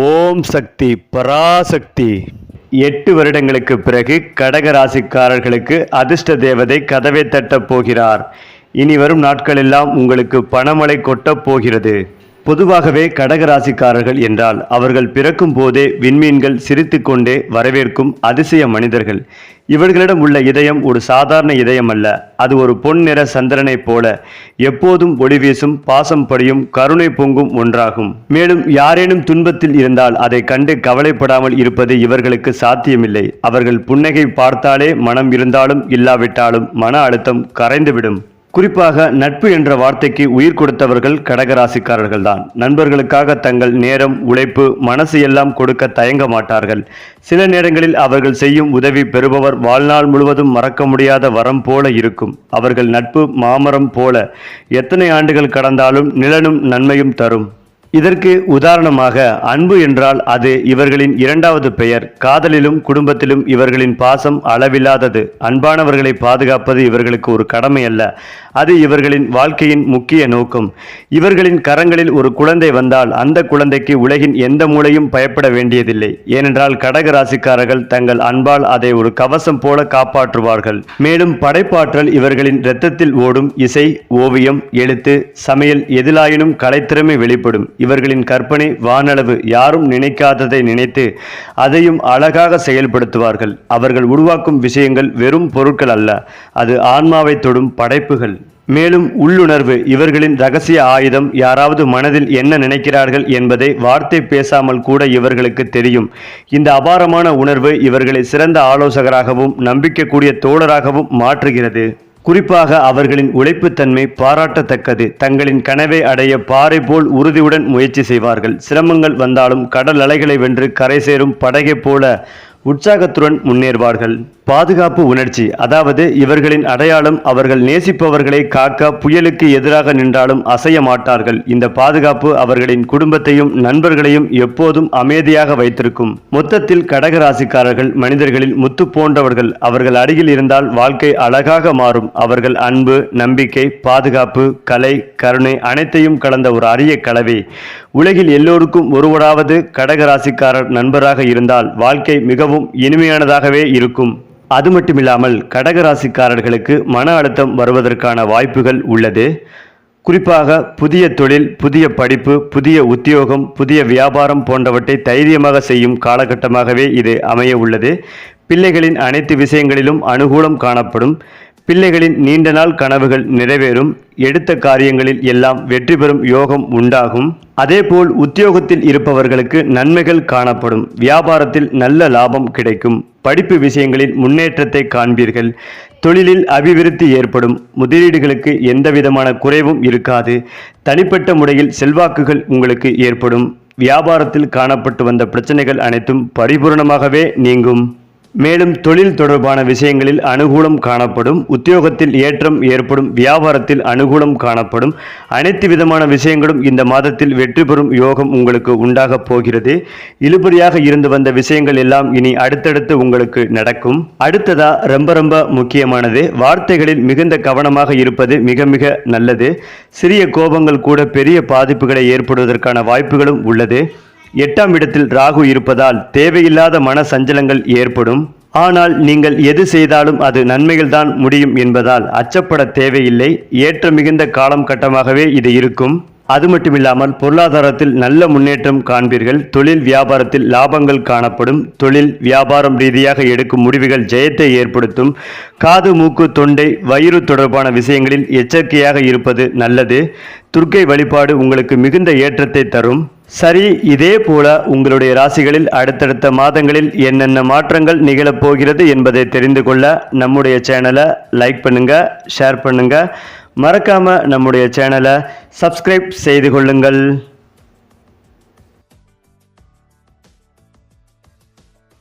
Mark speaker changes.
Speaker 1: ஓம் சக்தி பராசக்தி. எட்டு வருடங்களுக்கு பிறகு கடக ராசிக்காரர்களுக்கு அதிர்ஷ்ட தேவதை கதவை தட்டப் போகிறார். இனி வரும் நாட்களெல்லாம் உங்களுக்கு பணமழை கொட்டப் போகிறது. பொதுவாகவே கடக ராசிக்காரர்கள் என்றால் அவர்கள் பிறக்கும் போதே விண்மீன்கள் சிரித்துக்கொண்டே வரவேற்கும் அதிசய மனிதர்கள். இவர்களிடம் உள்ள இதயம் ஒரு சாதாரண இதயம் அல்ல. அது ஒரு பொன் நிற சந்திரனைப் போல எப்போதும் ஒளி வீசும் பாசம் படியும் கருணை பொங்கும் ஒன்றாகும். மேலும் யாரேனும் துன்பத்தில் இருந்தால் அதை கண்டு கவலைப்படாமல் இருப்பது இவர்களுக்கு சாத்தியமில்லை. அவர்கள் புன்னகை பார்த்தாலே மனம் இருந்தாலும் இல்லாவிட்டாலும் மன அழுத்தம் கரைந்துவிடும். குறிப்பாக நட்பு என்ற வார்த்தைக்கு உயிர் கொடுத்தவர்கள் கடகராசிக்காரர்கள் தான் நண்பர்களுக்காக தங்கள் நேரம் உழைப்பு மனசு எல்லாம் கொடுக்க தயங்க மாட்டார்கள். சில நேரங்களில் அவர்கள் செய்யும் உதவி பெறுபவர் வாழ்நாள் முழுவதும் மறக்க முடியாத வரம் போல இருக்கும். அவர்கள் நட்பு மாமரம் போல எத்தனை ஆண்டுகள் கடந்தாலும் நிலனும் நன்மையும் தரும். இதற்கு உதாரணமாக அன்பு என்றால் அது இவர்களின் இரண்டாவது பெயர். காதலிலும் குடும்பத்திலும் இவர்களின் பாசம் அளவில்லாதது. அன்பானவர்களை பாதுகாப்பது இவர்களுக்கு ஒரு கடமை அல்ல அது இவர்களின் வாழ்க்கையின் முக்கிய நோக்கம். இவர்களின் கரங்களில் ஒரு குழந்தை வந்தால் அந்த குழந்தைக்கு உலகின் எந்த மூலையும் பயப்பட வேண்டியதில்லை. ஏனென்றால் கடக ராசிக்காரர்கள் தங்கள் அன்பால் அதை ஒரு கவசம் போல காப்பாற்றுவார்கள். மேலும் படைப்பாற்றல் இவர்களின் இரத்தத்தில் ஓடும் இசை ஓவியம் எழுத்து சமையல் எதிலாயினும் கலைத்திறமை வெளிப்படும். இவர்களின் கற்பனை வானளவு யாரும் நினைக்காததை நினைத்து அதையும் அழகாக செயல்படுத்துவார்கள். அவர்கள் உருவாக்கும் விஷயங்கள் வெறும் பொருட்கள் அல்ல அது ஆன்மாவை தொடும் படைப்புகள். மேலும் உள்ளுணர்வு இவர்களின் ரகசிய ஆயுதம் யாராவது மனதில் என்ன நினைக்கிறார்கள் என்பதை வார்த்தை பேசாமல் கூட இவர்களுக்கு தெரியும். இந்த அபாரமான உணர்வு இவர்களை சிறந்த ஆலோசகராகவும் நம்பிக்கைக்கூடிய தோழராகவும் மாற்றுகிறது. குறிப்பாக அவர்களின் உழைப்புத்தன்மை பாராட்டத்தக்கது. தங்களின் கனவை அடைய பாறை போல் உறுதியுடன் முயற்சி செய்வார்கள். சிரமங்கள் வந்தாலும் கடல் அலைகளை வென்று கரை சேரும் படகைப் போல உற்சாகத்துடன் முன்னேறுவார்கள். பாதுகாப்பு உணர்ச்சி. அதாவது இவர்களின் அடையாளம் அவர்கள் நேசிப்பவர்களை காக்க புயலுக்கு எதிராக நின்றாலும் அசைய மாட்டார்கள். இந்த பாதுகாப்பு அவர்களின் குடும்பத்தையும் நண்பர்களையும் எப்போதும் அமைதியாக வைத்திருக்கும். மொத்தத்தில் கடக ராசிக்காரர்கள் மனிதர்களில் முத்து போன்றவர்கள் அவர்கள் அருகில் இருந்தால் வாழ்க்கை அழகாக மாறும். அவர்கள் அன்பு நம்பிக்கை பாதுகாப்பு கலை கருணை அனைத்தையும் கலந்த ஒரு அரிய கலவை. உலகில் எல்லோருக்கும் ஒருவராவது கடக ராசிக்காரர் நண்பராக இருந்தால் வாழ்க்கை மிகவும் இனிமையானதாகவே இருக்கும். அது மட்டுமில்லாமல் கடக ராசிக்காரர்களுக்கு மன அழுத்தம் வருவதற்கான வாய்ப்புகள் உள்ளது. குறிப்பாக புதிய தொழில் புதிய படிப்பு புதிய உத்தியோகம் புதிய வியாபாரம் போன்றவற்றை தைரியமாக செய்யும் காலகட்டமாகவே இது அமைய உள்ளது. பிள்ளைகளின் அனைத்து விஷயங்களிலும் அனுகூலம் காணப்படும். பிள்ளைகளின் நீண்ட நாள் கனவுகள் நிறைவேறும் எடுத்த காரியங்களில் எல்லாம் வெற்றி பெறும் யோகம் உண்டாகும். அதேபோல் உத்தியோகத்தில் இருப்பவர்களுக்கு நன்மைகள் காணப்படும். வியாபாரத்தில் நல்ல லாபம் கிடைக்கும். படிப்பு விஷயங்களில் முன்னேற்றத்தை காண்பீர்கள். தொழிலில் அபிவிருத்தி ஏற்படும். முதலீடுகளுக்கு எந்தவிதமான குறைவும் இருக்காது. தனிப்பட்ட முறையில் செல்வாக்குகள் உங்களுக்கு ஏற்படும். வியாபாரத்தில் காணப்பட்டு வந்த பிரச்சனைகள் அனைத்தும் பரிபூர்ணமாகவே நீங்கும். மேலும் தொழில் தொடர்பான விஷயங்களில் அனுகூலம் காணப்படும் உத்தியோகத்தில் ஏற்றம் ஏற்படும் வியாபாரத்தில் அனுகூலம் காணப்படும் அனைத்து விதமான விஷயங்களும் இந்த மாதத்தில் வெற்றி பெறும் யோகம் உங்களுக்கு உண்டாகப் போகிறது. இழுபறியாக இருந்து வந்த விஷயங்கள் எல்லாம் இனி அடுத்தடுத்து உங்களுக்கு நடக்கும். அடுத்ததா ரொம்ப ரொம்ப முக்கியமானது வார்த்தைகளில் மிகுந்த கவனமாக இருப்பது மிக மிக நல்லது. சிறிய கோபங்கள் கூட பெரிய பாதிப்புகளை ஏற்படுவதற்கான வாய்ப்புகளும் உள்ளது. எட்டாம் இடத்தில் ராகு இருப்பதால் தேவையில்லாத மன சஞ்சலங்கள் ஏற்படும். ஆனால் நீங்கள் எது செய்தாலும் அது நன்மைகள் தான் முடியும் என்பதால் அச்சப்பட தேவையில்லை. ஏற்ற மிகுந்த காலம் கட்டமாகவே இது இருக்கும். அது மட்டுமில்லாமல் பொருளாதாரத்தில் நல்ல முன்னேற்றம் காண்பீர்கள். தொழில் வியாபாரத்தில் லாபங்கள் காணப்படும். தொழில் வியாபாரம் ரீதியாக எடுக்கும் முடிவுகள் ஜெயத்தை ஏற்படுத்தும். காது மூக்கு தொண்டை வயிறு தொடர்பான விஷயங்களில் எச்சரிக்கையாக இருப்பது நல்லது. துர்க்கை வழிபாடு உங்களுக்கு மிகுந்த ஏற்றத்தை தரும். சரி இதே போல உங்களுடைய ராசிகளில் அடுத்தடுத்த மாதங்களில் என்னென்ன மாற்றங்கள் நிகழப்போகிறது என்பதை தெரிந்து கொள்ள நம்முடைய சேனலை லைக் பண்ணுங்க ஷேர் பண்ணுங்க. மறக்காம நம்முடைய சேனலை சப்ஸ்கிரைப் செய்து கொள்ளுங்கள்.